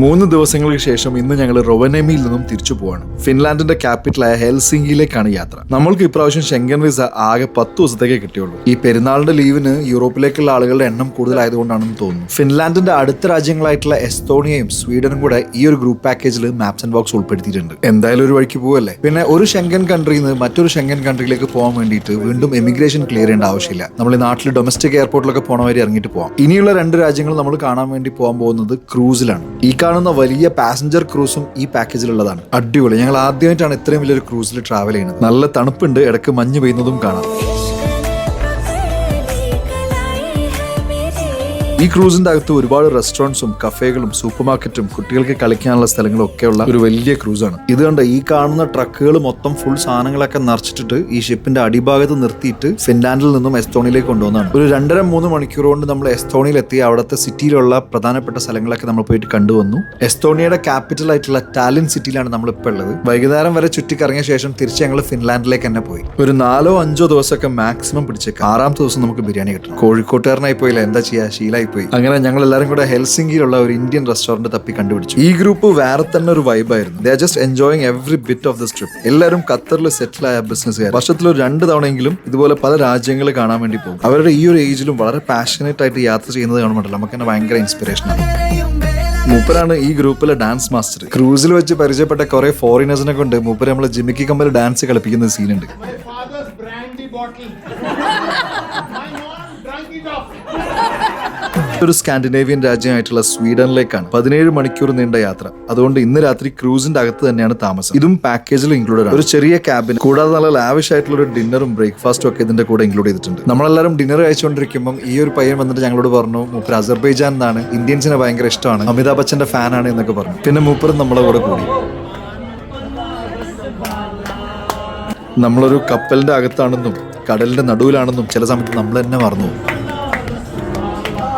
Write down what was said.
മൂന്ന് ദിവസങ്ങൾക്ക് ശേഷം ഇന്ന് ഞങ്ങൾ റൊവനേമിയിൽ നിന്നും തിരിച്ചു പോവാണ്. ഫിൻലാൻഡിന്റെ ക്യാപിറ്റലായ ഹെൽസിംഗിയിലേക്കാണ് യാത്ര. നമ്മൾക്ക് ഇപ്രാവശ്യം ഷെങ്കൻ വിസ ആകെ പത്ത് ദിവസത്തേക്കേ കിട്ടിയുള്ളൂ. ഈ പെരുന്നാളിന്റെ ലീവിന് യൂറോപ്പിലേക്കുള്ള ആളുകളുടെ എണ്ണം കൂടുതലായതുകൊണ്ടാണെന്ന് തോന്നുന്നു. ഫിൻലാൻഡിന്റെ അടുത്ത രാജ്യങ്ങളായിട്ടുള്ള എസ്തോണിയയും സ്വീഡനും കൂടെ ഈ ഒരു ഗ്രൂപ്പ് പാക്കേജിൽ മാപ്സ് ആൻഡ് ബോക്സ് ഉൾപ്പെടുത്തിയിട്ടുണ്ട്. എന്തായാലും ഒരു വഴിക്ക് പോവല്ലേ? പിന്നെ ഒരു ഷെങ്കൻ കൺട്രിയിൽ നിന്ന് മറ്റൊരു ഷെങ്കൻ കൺട്രിയിലേക്ക് പോകാൻ വേണ്ടിയിട്ട് വീണ്ടും എമിഗ്രേഷൻ ക്ലിയർ ചെയ്യേണ്ട ആവശ്യമില്ല. നമ്മൾ നാട്ടിൽ ഡൊമസ്റ്റിക് എയർപോർട്ടിലൊക്കെ പോണ വരെ ഇറങ്ങിയിട്ട് പോകാം ഇനിയുള്ള രണ്ട് രാജ്യങ്ങൾ നമ്മൾ കാണാൻ വേണ്ടി പോകാൻ പോകുന്നത് ക്രൂസിലാണ് ഈ കാണുന്ന വലിയ പാസഞ്ചർ ക്രൂസും ഈ പാക്കേജിലുള്ളതാണ് അടിപൊളി. ഞങ്ങൾ ആദ്യമായിട്ടാണ് ഇത്രയും വലിയൊരു ക്രൂസിൽ ട്രാവൽ ചെയ്യുന്നത്. നല്ല തണുപ്പുണ്ട് ഇടയ്ക്ക് മഞ്ഞ് പെയ്യുന്നതും കാണാം. ഈ ക്രൂസിന്റെ അകത്ത് ഒരുപാട് റെസ്റ്റോറൻസും കഫേകളും സൂപ്പർ മാർക്കറ്റും കുട്ടികൾക്ക് കളിക്കാനുള്ള സ്ഥലങ്ങളും ഒക്കെയുള്ള ഒരു വലിയ ക്രൂസാണ്. ഇത് കണ്ട ഈ കാണുന്ന ട്രക്കുകൾ മൊത്തം ഫുൾ സാധനങ്ങളൊക്കെ നിറച്ചിട്ടിട്ട് ഈ ഷിപ്പിന്റെ അടിഭാഗത്ത് നിർത്തിയിട്ട് ഫിൻലാൻഡിൽ നിന്നും എസ്തോണിയിലേക്ക് കൊണ്ടുവന്നാണ് ഒരു രണ്ടര മൂന്ന് മണിക്കൂർ കൊണ്ട് നമ്മൾ എസ്തോണിയിൽ എത്തി അവിടുത്തെ സിറ്റിയിലുള്ള പ്രധാനപ്പെട്ട സ്ഥലങ്ങളൊക്കെ നമ്മൾ പോയിട്ട് കണ്ടുവന്നു. എസ്തോണിയയുടെ ക്യാപിറ്റൽ ആയിട്ടുള്ള ടാലിൻ സിറ്റിയിലാണ് നമ്മൾ ഇപ്പോൾ ഉള്ളത്. വൈകുന്നേരം വരെ ചുറ്റിക്കറങ്ങിയ ശേഷം തിരിച്ച് ഞങ്ങൾ ഫിൻലാൻഡിലേക്ക് തന്നെ പോയി. ഒരു നാലോ അഞ്ചോ ദിവസമൊക്കെ മാക്സിമം പിടിച്ചേക്കാം. ആറാമത്തെ ദിവസം നമുക്ക് ബിരിയാണി കിട്ടും കോഴിക്കോട്ടുകാരനായി പോയില്ല? എന്താ ചെയ്യാ? ശീലായി പോയി. അങ്ങനെ ഞങ്ങൾ എല്ലാവരും കൂടെ ഹെൽസിംഗിയിലുള്ള ഒരു ഇന്ത്യൻ റെസ്റ്റോറന്റ് തപ്പി കണ്ടുപിടിച്ചു. ഈ ഗ്രൂപ്പ് വേറെ തന്നെ ഒരു വൈബായിരുന്നു the just enjoying every bit of the trip എല്ലാവരും ഖത്തറിൽ സെറ്റിൽ ആയ ബിസിനസ്സുകാർ വർഷത്തിൽ ഒരു രണ്ട് തവണയെങ്കിലും ഇതുപോലെ പല രാജ്യങ്ങൾ കാണാൻ വേണ്ടി പോകും. അവരുടെ ഈ ഒരു ഏജിലും വളരെ പാഷനേറ്റ് ആയിട്ട് യാത്ര ചെയ്യുന്നത് കാണുമ്പോഴല്ലോ നമുക്ക് തന്നെ ഭയങ്കര ഇൻസ്പിറേഷൻ ആണ്. മൂപ്പരാണ് ഈ ഗ്രൂപ്പിലെ ഡാൻസ് മാസ്റ്റർ ക്രൂസിൽ വെച്ച് പരിചയപ്പെട്ട കുറെ ഫോറിനേഴ്സിനെ കൊണ്ട് മൂപ്പര് നമ്മളെ ജിമിക്കി കമ്പൽ ഡാൻസ് കളിപ്പിക്കുന്ന സീനുണ്ട് ഒരു സ്കാൻഡിനേവിയൻ രാജ്യമായിട്ടുള്ള സ്വീഡനിലേക്കാണ് പതിനേഴ് മണിക്കൂർ നീണ്ട യാത്ര. അതുകൊണ്ട് ഇന്ന് രാത്രി ക്രൂസിന്റെ അകത്ത് തന്നെയാണ് താമസം. ഇതും പാക്കേജിൽ ഇൻക്ലൂഡഡ് ആണ്. ഒരു ചെറിയ ക്യാബിൻ കൂടാതെ നല്ല ലാവിഷ് ആയിട്ടുള്ള ഒരു ഡിന്നറും ബ്രേക്ക്ഫാസ്റ്റും ഒക്കെ ഇതിന്റെ കൂടെ ഇൻക്ലൂഡ് ചെയ്തിട്ടുണ്ട്. നമ്മളെല്ലാവരും ഡിന്നർ കഴിച്ചുകൊണ്ടിരിക്കുമ്പോൾ ഈ ഒരു പയ്യൻ വന്നിട്ട് ഞങ്ങളോട് പറഞ്ഞു മൂപ്പർ അസർബൈജാൻ എന്നാണ്. ഇന്ത്യൻസിനെ ഭയങ്കര ഇഷ്ടമാണ്. അമിതാഭ് ബച്ചന്റെ ഫാനാണ് എന്നൊക്കെ പറഞ്ഞു. പിന്നെ മൂപ്പർ നമ്മളെ കൂടെ കൂടി. നമ്മളൊരു കപ്പലിന്റെ അകത്താണെന്നും കടലിന്റെ നടുവിലാണെന്നും ചില സമയത്ത് നമ്മൾ തന്നെ മറന്നു